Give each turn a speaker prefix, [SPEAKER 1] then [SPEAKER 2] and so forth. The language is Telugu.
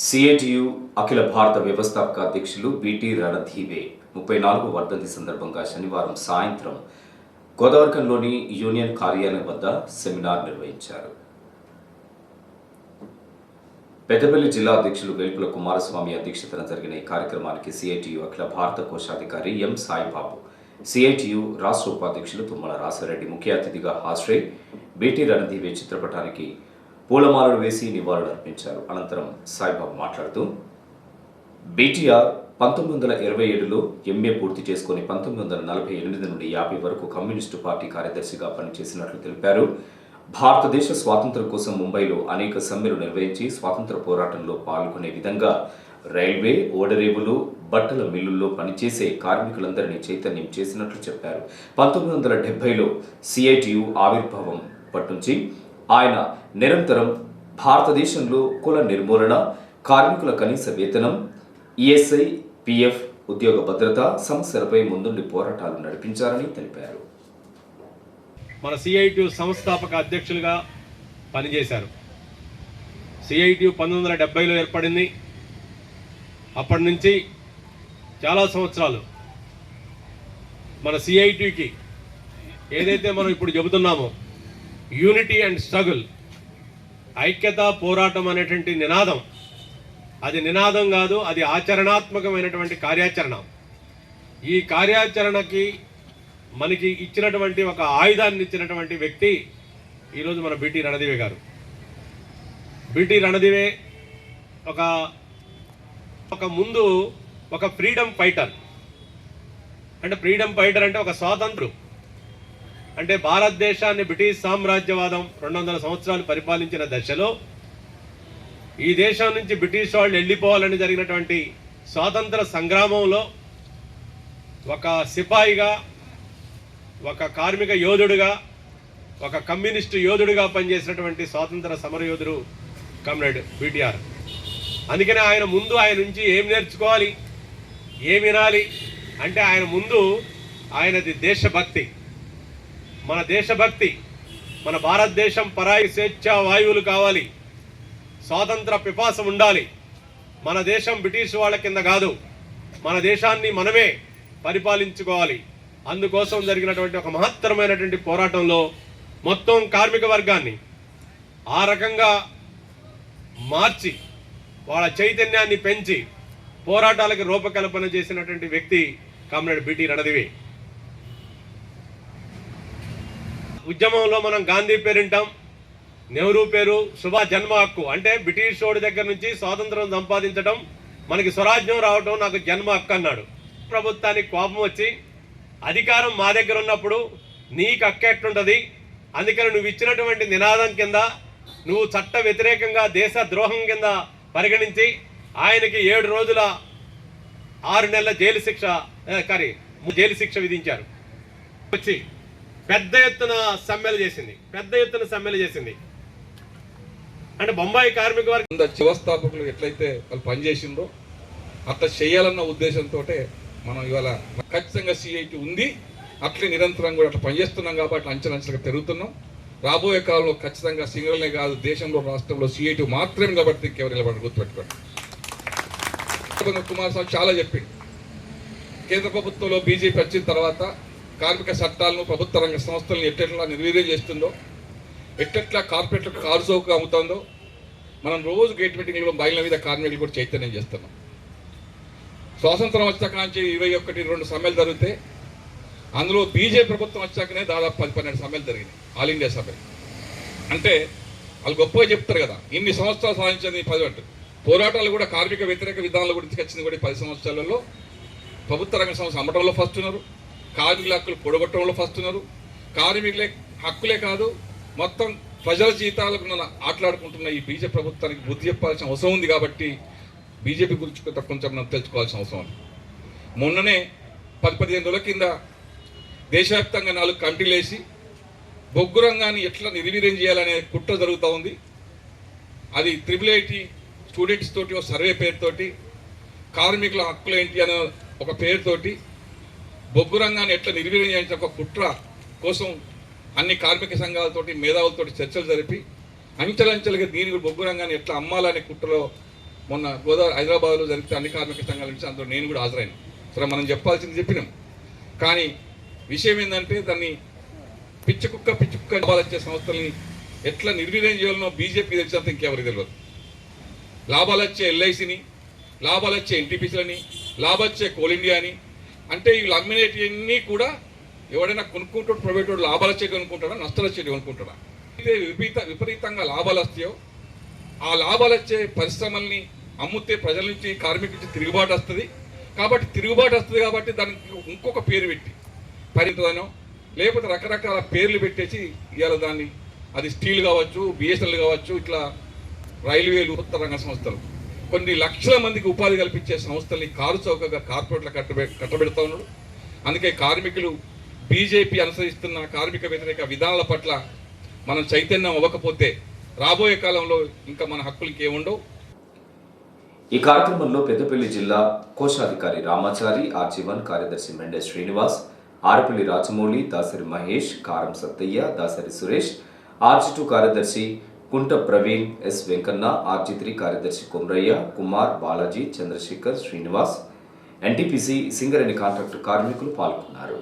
[SPEAKER 1] సిఐటియు అఖిల భారత వ్యవస్థాపక అధ్యక్షులు బిటి రణధీవే ముప్పై నాలుగు వర్ధంతి సందర్భంగా శనివారం సాయంత్రం గోదావరికంలోని యూనియన్ కార్యాలయం వద్ద సెమినార్ నిర్వహించారు. పెద్దపల్లి జిల్లా అధ్యక్షులు వెలుపుల కుమారస్వామి అధ్యక్షతన జరిగిన ఈ కార్యక్రమానికి సిఐటియు అఖిల భారత కోశాధికారి ఎం సాయిబాబు సిఐటియు రాష్ట్ర ఉపాధ్యక్షులు తుమ్మల రాసారెడ్డి ముఖ్య అతిథిగా హాజరై బీటీ రణధీవే చిత్రపటానికి పూలమాలలు వేసి నివాళులు అర్పించారు అనంతరం సాయిబాబు మాట్లాడుతూ బీటీఆర్ పంతొమ్మిది వందల ఇరవై ఏడులో ఎంఏ పూర్తి చేసుకుని పంతొమ్మిది వందల నలభై ఎనిమిది నుండి యాభై వరకు కమ్యూనిస్టు పార్టీ కార్యదర్శిగా పనిచేసినట్లు తెలిపారు. భారతదేశ స్వాతంత్ర్యం కోసం ముంబైలో అనేక సమ్మెలు నిర్వహించి స్వాతంత్ర పోరాటంలో పాల్గొనే విధంగా రైల్వే ఓడరేవులు బట్టల మిల్లుల్లో పనిచేసే కార్మికులందరినీ చైతన్యం చేసినట్లు చెప్పారు. పంతొమ్మిది వందల డెబ్బైలో సిఐటియు ఆవిర్భావం పట్టుంచి ఆయన నిరంతరం భారతదేశంలో కుల నిర్మూలన కార్మికుల కనీస వేతనం ఈఎస్ఐ పిఎఫ్ ఉద్యోగ భద్రత సమస్యలపై ముందుండి పోరాటాలు నడిపించారని తెలిపారు.
[SPEAKER 2] మన సిఐటి సంస్థాపక అధ్యక్షులుగా పనిచేశారు. సిఐటి పంతొమ్మిది వందల డెబ్బైలో ఏర్పడింది. అప్పటి నుంచి చాలా సంవత్సరాలు మన సిఐటికి ఏదైతే మనం ఇప్పుడు చెబుతున్నామో యూనిటీ అండ్ స్ట్రగుల్ ఐక్యత పోరాటం అనేటువంటి నినాదం. అది నినాదం కాదు అది ఆచరణాత్మకమైనటువంటి కార్యాచరణ. ఈ కార్యాచరణకి మనకి ఇచ్చినటువంటి ఒక ఆయుధాన్ని ఇచ్చినటువంటి వ్యక్తి ఈరోజు మన బీటీ రణదివే గారు. బీటీ రణదివే ఒక ఒక ముందు ఒక ఫ్రీడమ్ ఫైటర్. అంటే ఫ్రీడమ్ ఫైటర్ అంటే ఒక స్వాతంత్రం. అంటే భారతదేశాన్ని బ్రిటిష్ సామ్రాజ్యవాదం రెండు వందల సంవత్సరాలు పరిపాలించిన దశలో ఈ దేశం నుంచి బ్రిటిష్ వాళ్ళు వెళ్ళిపోవాలని జరిగినటువంటి స్వాతంత్ర సంగ్రామంలో ఒక సిపాయిగా ఒక కార్మిక యోధుడుగా ఒక కమ్యూనిస్టు యోధుడుగా పనిచేసినటువంటి స్వాతంత్ర సమరయోధుడు కమ్రేడ్ బీటీఆర్. అందుకనే ఆయన ముందు ఆయన నుంచి ఏం నేర్చుకోవాలి ఏం వినాలి అంటే ఆయన ముందు ఆయనది దేశభక్తి. మన దేశభక్తి మన భారతదేశం పరాయి స్వేచ్ఛ వాయువులు కావాలి. స్వాతంత్ర పిపాసం ఉండాలి. మన దేశం బ్రిటిష్ వాళ్ళ కింద కాదు. మన దేశాన్ని మనమే పరిపాలించుకోవాలి. అందుకోసం జరిగినటువంటి ఒక మహత్తరమైనటువంటి పోరాటంలో మొత్తం కార్మిక వర్గాన్ని ఆ రకంగా మార్చి వాళ్ళ చైతన్యాన్ని పెంచి పోరాటాలకు రూపకల్పన చేసినటువంటి వ్యక్తి కామ్రేడ్ బిటి రణదివి. ఉద్యమంలో మనం గాంధీ పేరింటాం నెహ్రూ పేరు సుభాష్ జన్మ హక్కు. అంటే బ్రిటిష్ వాడి దగ్గర నుంచి స్వాతంత్రం సంపాదించడం మనకి స్వరాజ్యం రావడం నాకు జన్మ హక్కు అన్నాడు. ప్రభుత్వానికి కోపం వచ్చి అధికారం మా దగ్గర ఉన్నప్పుడు నీకు హక్కు ఎట్లుంటుంది? అందుకని నువ్వు ఇచ్చినటువంటి నినాదం కింద నువ్వు చట్ట వ్యతిరేకంగా దేశ ద్రోహం కింద పరిగణించి ఆయనకి ఏడు రోజుల ఆరు నెలల జైలు శిక్ష సారీ జైలు శిక్ష విధించారు. వచ్చి పెద్ద ఎత్తున సమ్మెలు చేసింది. పెద్ద ఎత్తున సమ్మెలు చేసింది. అంటే బొంబాయి కార్మిక వర్గం
[SPEAKER 3] వ్యవస్థాపకులు ఎట్లయితే వాళ్ళు పనిచేసిందో అట్లా చేయాలన్న ఉద్దేశంతో మనం ఇవాళ ఖచ్చితంగా సిఐటి ఉంది. అట్లే నిరంతరం కూడా అట్లా పనిచేస్తున్నాం కాబట్టి అంచెలంచెలుగా పెరుగుతున్నాం. రాబోయే కాలంలో ఖచ్చితంగా సింగల్నే కాదు దేశంలో రాష్ట్రంలో సిఐటి మాత్రమే కాబట్టి ఇంకెవరు నిలబడి గుర్తుపెట్టుకోండి. కుమారస్వామి చాలా చెప్పింది కేంద్ర ప్రభుత్వంలో బీజేపీ వచ్చిన తర్వాత కార్మిక చట్టాలను ప్రభుత్వ రంగ సంస్థలను ఎట్టెట్లా నిర్వీర్యం చేస్తుందో ఎట్టెట్లా కార్పొరేట్లకు కారు చౌకగా అమ్ముతుందో మనం రోజు గేట్ మీటింగ్లో బయలు మీద కార్మికులు కూడా చైతన్యం చేస్తున్నాం. స్వాతంత్రం వచ్చాక నుంచి ఇరవై ఒకటి రెండు సమ్మెలు జరిగితే అందులో బీజేపీ ప్రభుత్వం వచ్చాకనే దాదాపు పది పన్నెండు సమ్మెలు జరిగినాయి ఆల్ ఇండియా సమ్మె అంటే వాళ్ళు గొప్పగా చెప్తారు కదా ఇన్ని సంవత్సరాలు సాధించింది పది అంటారు పోరాటాలు కూడా కార్మిక వ్యతిరేక విధానాల గురించి వచ్చింది కూడా పది సంవత్సరాలలో ప్రభుత్వ రంగ సంస్థ అమ్మటంలో ఫస్ట్ ఉన్నారు. కార్మికుల హక్కులు పొడగొట్టడంలో ఫస్ట్ ఉన్నారు. కార్మికులే హక్కులే కాదు మొత్తం ప్రజల జీతాలకు నన్ను ఆటలాడుకుంటున్న ఈ బీజేపీ ప్రభుత్వానికి బుద్ధి చెప్పాల్సిన అవసరం ఉంది కాబట్టి బీజేపీ గురించి కొంచెం మనం తెలుసుకోవాల్సిన అవసరం ఉంది. మొన్ననే పది పదిహేను రోజుల కింద దేశవ్యాప్తంగా నాలుగు కమిటీలు వేసి బొగ్గు రంగాన్ని ఎట్లా నిర్వీర్యం చేయాలనే కుట్ర జరుగుతూ ఉంది. అది త్రిబుల్ ఐటీ స్టూడెంట్స్ తోటి ఒక సర్వే పేరుతోటి కార్మికుల హక్కులు ఏంటి అనే ఒక పేరుతోటి బొగ్గు రంగాన్ని ఎట్లా నిర్వీర్యం చేయాల్సిన ఒక కుట్ర కోసం అన్ని కార్మిక సంఘాలతోటి మేధావులతోటి చర్చలు జరిపి అంచెలంచెలుగా దీని బొగ్గు రంగాన్ని ఎట్లా అమ్మాలనే కుట్రలో మొన్న గోదావరి హైదరాబాద్లో జరిపితే అన్ని కార్మిక సంఘాల నుంచి అందులో నేను కూడా హాజరైన. సరే మనం చెప్పాల్సింది చెప్పినాం. కానీ విషయం ఏంటంటే దాన్ని పిచ్చి కుక్క పిచ్చి కుక్క వచ్చే సంస్థల్ని ఎట్లా నిర్వీర్యం చేయాలనో బీజేపీ తెలిసినంత ఇంకెవరికి తెలియదు. లాభాలు వచ్చే ఎల్ఐసిని లాభాలు వచ్చే ఎన్టీపీసీలని లాభాలు వచ్చే కోల్ ఇండియాని అంటే వీళ్ళు అమ్మినేటివన్నీ కూడా ఎవడైనా కొనుక్కుంటాడు ప్రైవేట్ వాడు లాభాలు వచ్చే కొనుక్కుంటాడా నష్టాలు వచ్చేది కొనుక్కుంటాడా ఇదే విపరీత విపరీతంగా లాభాలు వస్తాయో ఆ లాభాలు వచ్చే పరిశ్రమల్ని అమ్ముతే ప్రజల నుంచి కార్మికుల నుంచి తిరుగుబాటు వస్తుంది. కాబట్టి తిరుగుబాటు వస్తుంది కాబట్టి దానికి ఇంకొక పేరు పెట్టి పరిమితదనో లేకపోతే రకరకాల పేర్లు పెట్టేసి ఇవాళ దాన్ని అది స్టీల్ కావచ్చు బిఎస్ఎల్ కావచ్చు ఇట్లా రైల్వేలు కొత్త రంగ సంస్థలు. కొన్ని లక్షల మందికి ఉపాధి కల్పించే సంస్థల్ని కారు చౌకగా కార్పొరేట్లు కట్టబె కట్టబెడతా ఉన్నాడు. అందుకే కార్మికులు బీజేపీ అనుసరిస్తున్న కార్మిక వ్యతిరేక విధానాల పట్ల మనం చైతన్యం అవ్వకపోతే రాబోయే కాలంలో ఇంకా మన హక్కులు ఏముండవు
[SPEAKER 1] ఈ కార్యక్రమంలో పెద్దపల్లి జిల్లా కోశాధికారి రామాచారి ఆర్జీవన్ కార్యదర్శి మెండే శ్రీనివాస్ ఆరపల్లి రాజమౌళి దాసరి మహేష్ కారం సత్తయ్య దాసరి సురేష్ ఆర్జీ కార్యదర్శి కుంట ప్రవీణ్ ఎస్ వెంకన్న ఆర్జిత్రి కార్యదర్శి కొమ్రయ్య కుమార్ బాలాజీ చంద్రశేఖర్ శ్రీనివాస్ ఎన్టీపీసీ సింగరేణి కాంట్రాక్టు కార్మికులు పాల్గొన్నారు.